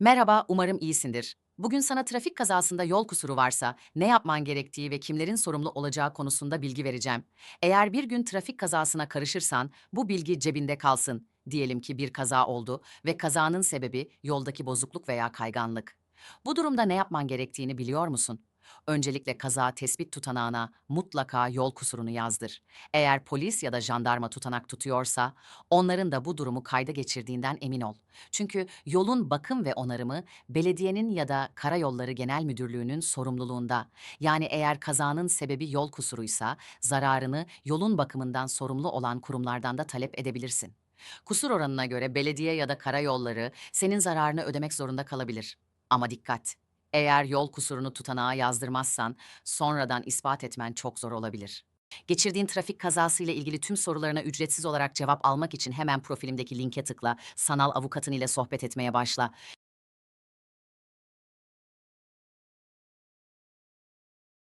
Merhaba, umarım iyisindir. Bugün sana trafik kazasında yol kusuru varsa ne yapman gerektiği ve kimlerin sorumlu olacağı konusunda bilgi vereceğim. Eğer bir gün trafik kazasına karışırsan bu bilgi cebinde kalsın. Diyelim ki bir kaza oldu ve kazanın sebebi yoldaki bozukluk veya kayganlık. Bu durumda ne yapman gerektiğini biliyor musun? Öncelikle kaza tespit tutanağına mutlaka yol kusurunu yazdır. Eğer polis ya da jandarma tutanak tutuyorsa, onların da bu durumu kayda geçirdiğinden emin ol. Çünkü yolun bakım ve onarımı belediyenin ya da Karayolları Genel Müdürlüğü'nün sorumluluğunda. Yani eğer kazanın sebebi yol kusuruysa zararını yolun bakımından sorumlu olan kurumlardan da talep edebilirsin. Kusur oranına göre belediye ya da karayolları senin zararını ödemek zorunda kalabilir. Ama dikkat! Eğer yol kusurunu tutanağa yazdırmazsan sonradan ispat etmen çok zor olabilir. Geçirdiğin trafik kazası ile ilgili tüm sorularına ücretsiz olarak cevap almak için hemen profilimdeki linke tıkla, sanal avukatın ile sohbet etmeye başla.